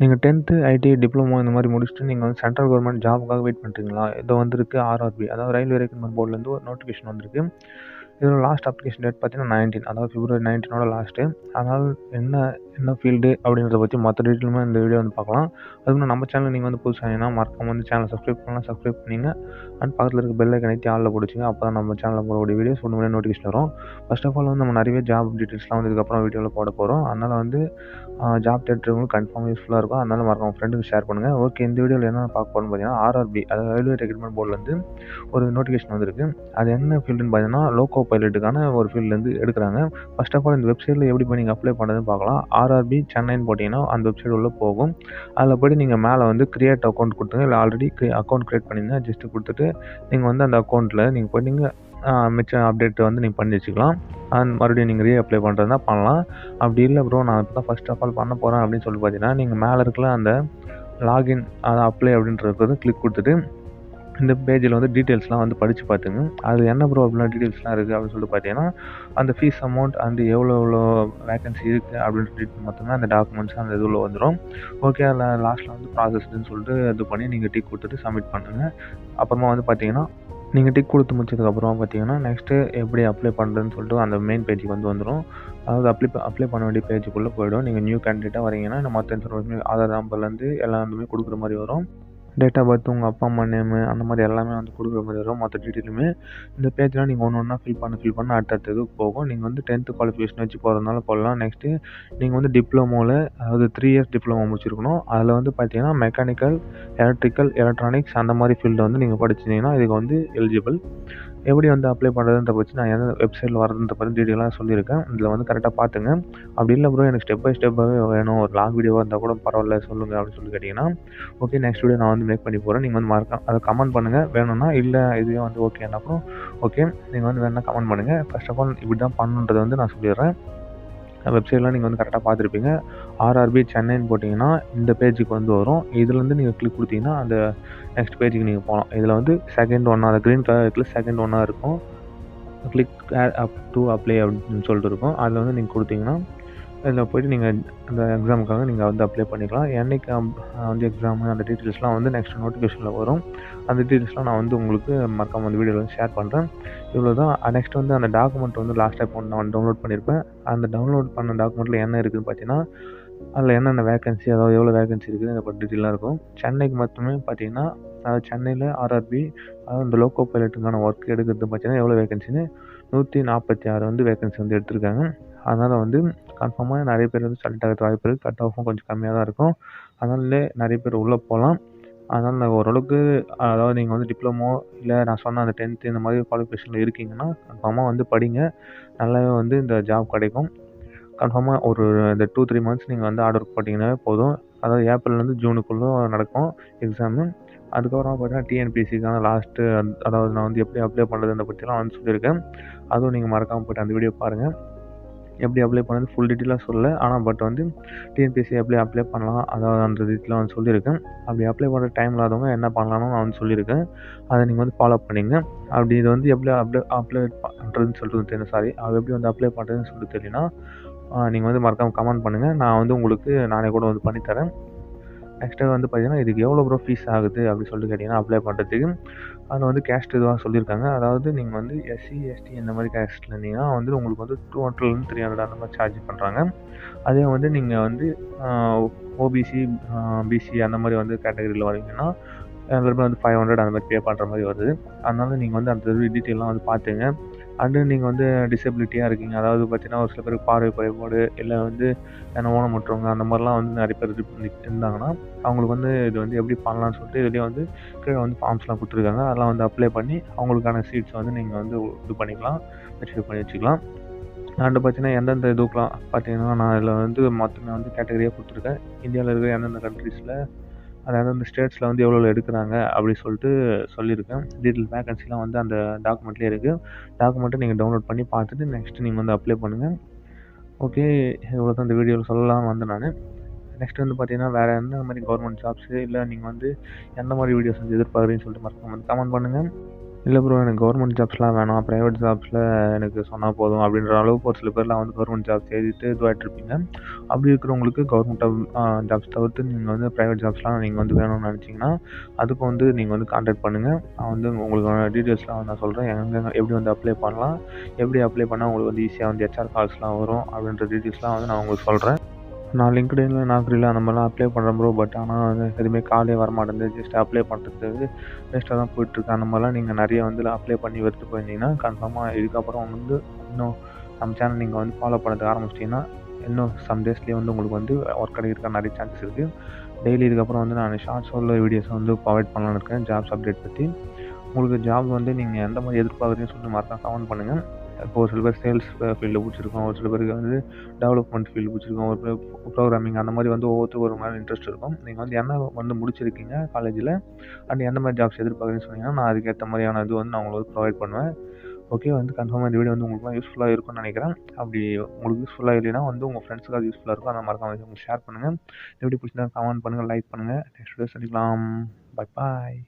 நீங்கள் tenth ITI diploma இந்த மாதிரி முடிச்சுட்டு நீங்கள் வந்து சென்ட்ரல் கவர்மெண்ட் ஜாபுக்காக வெயிட் பண்ணுறீங்களா இதோ வந்திருக்கு ஆர்ஆர்பி அதாவது ரயில்வே ரெக்ரூட்மெண்ட் போர்ட்லேருந்து ஒரு நோட்டிஃபிகேஷன் வந்திருக்கு. இதோட லாஸ்ட் அப்ளிகேஷன் டேட் பார்த்தீங்கன்னா நைன்டீன் அதாவது பிப்ரவரி நைன்டீனோட லாஸ்ட்டு அதனால் என்ன என்ன ஃபீல்டு அப்படின்றத பற்றி மற்ற டீட்டெயிலுமே இந்த வீடியோ வந்து பார்க்கலாம். அதுக்கு நம்ம சேனல் நீங்கள் வந்து புதுசாக மறக்காம வந்து சேனல் சப்ஸ்கிரைப் பண்ணலாம். சப்ஸ்கிரைப் பண்ணிங்க. அண்ட் பக்கத்தில் இருக்க பெல்லை ஐக்கனை ஆளில் பிடிச்சிங்க அப்போ தான் நம்ம சேனலில் போடக்கூடிய வீடியோஸ் ஒன்று நோட்டிஃபிகேஷன் வரும். ஃபர்ஸ்ட் ஆஃப் ஆல் வந்து நம்ம நிறைய ஜாப் டீட்டெயில்ஸ்லாம் வந்து இதுக்கப்புறம் வீடியோவில் போட போகிறோம் அதனால் வந்து ஜாப் தேட்டருங்களுக்கு கன்ஃபார்ம் யூஸ்ஃபுல்லாக இருக்கும். அதனால் மறக்காம ஃப்ரெண்டுக்கு ஷேர் பண்ணுங்கள் ஓகே இந்த வீடியோவில் என்ன பார்க்க போகிறோம்னு பார்த்தீங்கன்னா ஆர்ஆர்பி அதாவது ரயில்வே ரெக்ரூட்மெண்ட் போர்ட்லேருந்து ஒரு நோட்டிஃபிகேஷன் வந்திருக்கு. அது என்ன ஃபீல்டுன்னு பார்த்தீங்கன்னா லோக்கோ பைலட்டுக்கான ஒரு ஃபீல்டுலேருந்து எடுக்கிறாங்க. ஃபர்ஸ்ட் ஆஃப் ஆல் இந்த வெப்சைட்டில் எப்படி போய் நீங்கள் அப்ளை பண்ணுறதுன்னு பார்க்கலாம். ஆர்ஆர்பி சென்னைன்னு போட்டிங்கன்னா அந்த வெப்சைட் உள்ளே போகும். அதில் போய்ட்டு நீங்கள் மேலே வந்து க்ரியேட் அக்கௌண்ட் கொடுத்துங்க இல்லை ஆல்ரெடி அக்கௌண்ட் க்ரியேட் பண்ணியிருந்தா ஜஸ்ட்டு கொடுத்துட்டு நீங்கள் வந்து அந்த அக்கௌண்ட்டில் நீங்கள் போய் நீங்கள் மிச்சம் அப்டேட் வந்து நீங்கள் பண்ணி வச்சுக்கலாம். அண்ட் மறுபடியும் நீங்கள் ரீ அப்ளை பண்ணுறதுனா பண்ணலாம். அப்படி இல்லை ப்ரோ நான் இப்போ தான் ஃபஸ்ட் ஆஃப் ஆல் பண்ண போகிறேன் அப்படின்னு சொல்லி பார்த்தீங்கன்னா நீங்கள் மேலே இருக்கல அந்த லாகின் அதை அப்ளை அப்படின்றது கிளிக் கொடுத்துட்டு இந்த பேஜில் வந்து டீட்டெயில்ஸ்லாம் வந்து படித்து பார்த்துங்க. அது என்ன ப்ரோ அப்படிலாம் டீட்டெயில்ஸ்லாம் இருக்குது அப்படின்னு சொல்லிட்டு பார்த்தீங்கன்னா அந்த ஃபீஸ் அமௌண்ட் அந்த எவ்வளோ எவ்வளோ வேகன்சி இருக்குது அப்படின்னு டீட்டெயில் மொத்தமாக அந்த டாக்குமெண்ட்ஸ் அந்த இதில் வந்துடும் ஓகே அதில் லாஸ்ட்டில் வந்து ப்ராசஸ்ன்னு சொல்லிட்டு இது பண்ணி நீங்கள் டிக் கொடுத்துட்டு சப்மிட் பண்ணுங்கள் அப்புறமா வந்து பார்த்தீங்கன்னா நீங்கள் டிக் கொடுத்து முடிச்சதுக்கப்புறமா பார்த்தீங்கன்னா நெக்ஸ்ட்டு எப்படி அப்ளை பண்ணுறதுன்னு சொல்லிட்டு அந்த மெயின் பேஜுக்கு வந்து வந்துடும் அதாவது அப்ளை அப்ளை பண்ண வேண்டிய பேஜுக்குள்ளே போயிடும். நீங்கள் நியூ கேண்டிடேட்டாக வரீங்கன்னா மற்ற இன்ஃபர்மேஷன் ஆதார் நம்பர்லேருந்து எல்லா கொடுக்குற மாதிரி வரும். டேட் ஆஃப் பர்த் உங்கள் அப்பா அம்மா நேமு அந்த மாதிரி எல்லாமே வந்து கொடுக்குற மாதிரி வரும். மற்ற டீட்டெயிலுமே இந்த பேஜ்லாம் நீங்கள் ஒன்று ஒன்றா ஃபில் பண்ண ஃபில் பண்ண அடுத்தடுத்த இதுக்கு போகும். நீங்கள் வந்து டென்த்து குவாலிஃபிகேஷன் வச்சு போகிறதுனால போடலாம். நெக்ஸ்ட்டு நீங்கள் வந்து டிப்ளமோவில் அதாவது த்ரீ இயர்ஸ் டிப்ளமோ முடிச்சிருக்கணும். அதில் வந்து பார்த்தீங்கன்னா மெக்கானிக்கல் எலக்ட்ரிக்கல் எலக்ட்ரானிக்ஸ் அந்த மாதிரி ஃபீல்டு வந்து நீங்கள் படிச்சிருந்தீங்கன்னா இதுக்கு வந்து எலிஜிபிள் எப்படி வந்து அப்ளை பண்ணுறதுன்ற பற்றி நான் எந்த வெப்சைட்டில் வரதுன்ற பற்றி டீட்டெயிலாக சொல்லியிருக்கேன். இதில் வந்து கரெக்டாக பார்த்துங்க அப்படி இல்லை ப்ரோ எனக்கு ஸ்டெப் பை ஸ்டெப்பாகவே வேணும். ஒரு லாங் வீடியோவாக இருந்தால் கூட பரவாயில்ல சொல்லுங்கள் அப்படின்னு சொல்லி கேட்டிங்கன்னா ஓகே நெக்ஸ்ட் வீடியோ நான் வந்து மேக் பண்ணி போகிறேன் நீங்கள் வந்து மறக்க அதை கமெண்ட் பண்ணுங்கள் வேணும்னா இல்லை இதுவே வந்து ஓகேன்னா அப்புறம் ஓகே நீங்கள் வந்து வேணால் கமெண்ட் பண்ணுங்கள் ஃபர்ஸ்ட் ஆஃப் ஆல் இப்படி தான் பண்ணுன்றதை வந்து நான் சொல்லிடுறேன். வெப்சைட்லாம் நீங்கள் வந்து கரெக்டாக பார்த்துருப்பீங்க. ஆர்ஆர்பி சென்னைன்னு போட்டிங்கன்னா இந்த பேஜுக்கு வந்து வரும். இதுலேருந்து நீங்கள் கிளிக் கொடுத்தீங்கன்னா அந்த நெக்ஸ்ட் பேஜுக்கு நீங்கள் போகலாம் இதில் வந்து செகண்ட் ஒன்னாக அந்த க்ரீன் கலர் இருக்குல்ல செகண்ட் ஒன்னாக இருக்கும். கிளிக் அப் டு அப்ளை அப்படின்னு சொல்லிட்டு இருக்கும். அதில் வந்து நீங்கள் கொடுத்தீங்கன்னா இதில் போய்ட்டு நீங்கள் அந்த எக்ஸாமுக்காக நீங்கள் வந்து அப்ளை பண்ணிக்கலாம். என்றைக்கு வந்து எக்ஸாமு அந்த டீட்டெயில்ஸ்லாம் வந்து நெக்ஸ்ட் நோட்டிஃபிகேஷனில் வரும். அந்த டீட்டெயில்ஸ்லாம் நான் வந்து உங்களுக்கு மறக்காம அந்த வீடியோவில் ஷேர் பண்ணுறேன் இவ்வளோ தான் நெக்ஸ்ட் வந்து அந்த டாக்குமெண்ட் வந்து லாஸ்ட் டைம் ஒன்று நான் டவுன்லோட் பண்ணியிருப்பேன். அந்த டவுன்லோட் பண்ண டாக்குமெண்ட்டில் என்ன இருக்குதுன்னு பார்த்தீங்கன்னா அதில் என்னென்ன வேகன்சி அதாவது எவ்வளோ வேகன்சி இருக்குது இந்த டீட்டெயிலாக இருக்கும். சென்னைக்கு மட்டுமே பார்த்தீங்கன்னா அதாவது சென்னையில் ஆர்ஆர்பி அதாவது இந்த லோக்கோ பைலட்டுக்கான ஒர்க் எடுக்கிறது பார்த்தீங்கன்னா எவ்வளோ வேகன்சின்னு நூற்றி நாற்பத்தி ஆறு வந்து வேகன்சி வந்து எடுத்திருக்காங்க. அதனால் வந்து கன்ஃபார்மாக நிறைய பேர் வந்து செலக்ட் ஆகிறது வாய்ப்பு இருக்குது கட் ஆஃபும் கொஞ்சம் கம்மியாக தான் இருக்கும். அதனால நிறைய பேர் உள்ளே போகலாம். அதனால் நான் ஓரளவுக்கு அதாவது நீங்கள் வந்து டிப்ளமோ இல்லை நான் சொன்ன அந்த டென்த்து இந்த மாதிரி குவாலிஃபிகேஷனில் இருக்கீங்கன்னா கன்ஃபார்மாக வந்து படிங்க. நல்லாவே வந்து இந்த ஜாப் கிடைக்கும். கன்ஃபார்மாக ஒரு இந்த டூ த்ரீ மந்த்ஸ் நீங்கள் வந்து ஆர்டர் ஒர்க் போட்டிங்கனாவே போதும். அதாவது ஏப்ரல்லேருந்து ஜூனுக்குள்ளே நடக்கும் எக்ஸாமு அதுக்கப்புறம் பார்த்தீங்கன்னா டிஎன்பிசிக்கான லாஸ்ட்டு அதாவது நான் வந்து எப்படி அப்ளை பண்ணுறது அந்த பற்றிலாம் வந்து சொல்லியிருக்கேன். அதுவும் நீங்கள் மறக்காமல் போய்ட்டு அந்த வீடியோ பாருங்கள் எப்படி அப்ளை பண்ணுறது ஃபுல் டீட்டெயிலாக சொல்லல. ஆனால் பட் வந்து டிஎன்பிஎஸ்சி எப்படி அப்ளை பண்ணலாம். அதாவது அந்த டீட்டெயிலாக வந்து சொல்லியிருக்கேன். அப்படி அப்ளை பண்ணுற டைம் இல்லாதவங்க என்ன பண்ணலாம்னு நான் வந்து சொல்லியிருக்கேன். அதை நீங்கள் வந்து ஃபாலோ பண்ணிங்க. அப்படி இது வந்து எப்படி அப்ளை அப்ளை பண்ணுறதுன்னு சொல்லிட்டு தெரியும் சாரி அது எப்படி வந்து அப்ளை பண்ணுறதுன்னு சொல்லிட்டு தெரியலனா நீங்கள் வந்து மறக்காமல் கமெண்ட் பண்ணுங்கள் நான் வந்து உங்களுக்கு நானே கூட வந்து பண்ணித்தரேன். நெக்ஸ்ட்டு வந்து பார்த்தீங்கன்னா இதுக்கு எவ்வளோ ப்ரோ ஃபீஸ் ஆகுது அப்படின்னு சொல்லிட்டு கேட்டிங்கன்னா அப்ளை பண்ணுறதுக்கு அதில் வந்து கேஸ்ட் இதுவாக சொல்லியிருக்காங்க. அதாவது நீங்கள் வந்து எஸ்சி எஸ்டி இந்த மாதிரி கேஸ்ட்டில் இருந்தீங்கன்னா வந்து உங்களுக்கு வந்து டூ ஹண்ட்ரட்லேருந்து த்ரீ ஹண்ட்ரட் அந்த மாதிரி சார்ஜ் பண்ணுறாங்க அதே வந்து நீங்கள் வந்து ஓபிசி பிசி அந்த மாதிரி வந்து கேட்டகரியில் வரீங்கன்னா எல்லாருமே வந்து ஃபைவ் ஹண்ட்ரட் அந்த மாதிரி பே பண்ணுற மாதிரி வருது. அதனால் நீங்கள் வந்து அந்த டீட்டெயிலாம் வந்து பார்த்துங்க அண்டு நீங்கள் வந்து டிசபிலிட்டியாக இருக்கீங்க. அதாவது பார்த்தீங்கன்னா ஒரு சில பேருக்கு பார்வை குறைபாடு இல்லை வந்து என்ன ஊனமுற்றவங்க அந்த மாதிரிலாம் வந்து நிறைய பேர் இருந்தாங்கன்னா அவங்களுக்கு வந்து இது வந்து எப்படி பண்ணலாம்னு சொல்லிட்டு இதுலேயே வந்து கீழே வந்து ஃபார்ம்ஸ்லாம் கொடுத்துருக்காங்க. அதெல்லாம் வந்து அப்ளை பண்ணி அவங்களுக்கான சீட்ஸ் வந்து நீங்கள் வந்து இது பண்ணிக்கலாம் வெரிஃபை பண்ணி வச்சுக்கலாம். அண்டு பார்த்தீங்கன்னா எந்தெந்த இதுக்கெலாம் பார்த்தீங்கன்னா நான் இதில் வந்து மொத்தமே வந்து கேட்டகரியாக கொடுத்துருக்கேன். இந்தியாவில் இருக்கிற எந்தெந்த கண்ட்ரீஸில் அதாவது அந்த ஸ்டேட்ஸில் வந்து எவ்வளோ எடுக்கிறாங்க அப்படி சொல்லிட்டு சொல்லியிருக்கேன். டீட்டெயில் வேகன்சிலாம் வந்து அந்த டாக்குமெண்ட்லேயே இருக்குது டாக்குமெண்ட்டை நீங்கள் டவுன்லோட் பண்ணி பார்த்துட்டு நெக்ஸ்ட்டு நீங்கள் வந்து அப்ளை பண்ணுங்கள் ஓகே இவ்வளோ தான் இந்த வீடியோவில் சொல்லலாம் வந்து நான். நெக்ஸ்ட் வந்து பார்த்தீங்கன்னா வேறு எந்த மாதிரி கவர்மெண்ட் ஜாப்ஸு இல்லை நீங்கள் வந்து எந்த மாதிரி வீடியோஸ் வந்து எதிர்பார்க்குறீங்கன்னு சொல்லிட்டு மறக்காம வந்து கமெண்ட் பண்ணுங்கள் இல்லை ப்ரோ எனக்கு கவர்மெண்ட் ஜாப்ஸ்லாம் வேணாம். ப்ரைவேட் ஜாப்ஸில் எனக்கு சொன்னால் போதும். அப்படின்ற அளவுக்கு ஒரு சில பேர்லாம் வந்து கவர்மெண்ட் ஜாப் தேடிட்டு இதுவாகிட்ருப்பீங்க அப்படி இருக்கிறவங்களுக்கு கவர்மெண்ட் ஜாப்ஸ் தவிர்த்து நீங்கள் வந்து ப்ரைவேட் ஜாப்ஸ்லாம் நீங்கள் வந்து வேணும்னு நினச்சிங்கன்னா அதுக்கு வந்து நீங்கள் வந்து காண்டாக்ட் பண்ணுங்கள் நான் வந்து உங்களுக்கு டீட்டெயில்ஸ்லாம் நான் சொல்கிறேன் எங்கே எப்படி வந்து அப்ளை பண்ணலாம்? எப்படி அப்ளை பண்ணால் உங்களுக்கு வந்து ஈஸியாக வந்து ஹெச்ஆர் கால்ஸ்லாம் வரும்? அப்படின்ற டீட்டெயில்ஸ்லாம் வந்து நான் உங்களுக்கு சொல்கிறேன் நான் லிங்க்டின்ல நாக்ரியில் அந்த மாதிரிலாம் அப்ளை பண்ணுறேன் ப்ரோ பட் ஆனால் எதுவுமே காலே வர மாட்டேங்குது ஜஸ்ட் அப்ளை பண்ணுறதுக்கு வேஸ்ட்டாக தான் போயிட்டுருக்கு. அந்த மாதிரிலாம் நீங்கள் நிறைய வந்து அப்ளை பண்ணி எடுத்து போயிருந்தீங்கன்னா கன்ஃபார்மாக இதுக்கப்புறம் வந்து இன்னும் நம்ம சேனல் நீங்கள் வந்து ஃபாலோ பண்ணுறதுக்கு ஆரம்பிச்சிட்டிங்கன்னா இன்னும் சம் டேஸ்லேயே வந்து உங்களுக்கு வந்து ஒர்க் கிடைக்கிறதுக்கு நிறைய சான்சஸ் இருக்குது டெய்லி இதுக்கப்புறம் வந்து நான் ஷார்ட்ஸ் உள்ள வீடியோஸ் வந்து ப்ரொவைட் பண்ணலான்னு இருக்கேன். ஜாப்ஸ் அப்டேட் பற்றி உங்களுக்கு ஜாப் வந்து நீங்கள் எந்த மாதிரி எதிர்பார்க்குறீங்கன்னு சொல்லிட்டு மறக்காம கமெண்ட் பண்ணுங்கள் இப்போ ஒரு சில பேர் சேல்ஸ் ஃபீல்டில் பிடிச்சிருக்கோம் ஒரு சில பேருக்கு வந்து டெவலப்மெண்ட் ஃபீல்டு பிடிச்சிருக்கோம் ஒரு ப்ரோக்ராமிங் அந்த மாதிரி வந்து ஒவ்வொருத்தருக்கும் ஒரு மாதிரி இன்ட்ரெஸ்ட் இருக்கும். நீங்கள் வந்து என்ன வந்து முடிச்சிருக்கீங்க காலேஜில் அண்ட் எந்த மாதிரி ஜாப்ஸ் எதிர்பார்க்குறீங்கன்னு சொன்னீங்கன்னா நான் அதுக்கேற்ற மாதிரியான இது வந்து நான் உங்களுக்கு ப்ரொவைட் பண்ணுவேன். ஓகே வந்து கன்ஃபார்மாக இந்த வீடியோ வந்து உங்களுக்கு யூஸ்ஃபுல்லாக இருக்கும்னு நினைக்கிறேன். அப்படி உங்களுக்கு யூஸ்ஃபுல்லாக இல்லைன்னா வந்து உங்கள் ஃப்ரெண்ட்ஸுக்கு அது யூஸ்ஃபுல்லாக இருக்கும். அந்த மறக்காம உங்களுக்கு ஷேர் பண்ணுங்கள் எப்படி பிடிச்சிருந்தா கமெண்ட் பண்ணுங்கள் லைக் பண்ணுங்கள் நெக்ஸ்ட் வீடியோ சந்திக்கலாம். Bye bye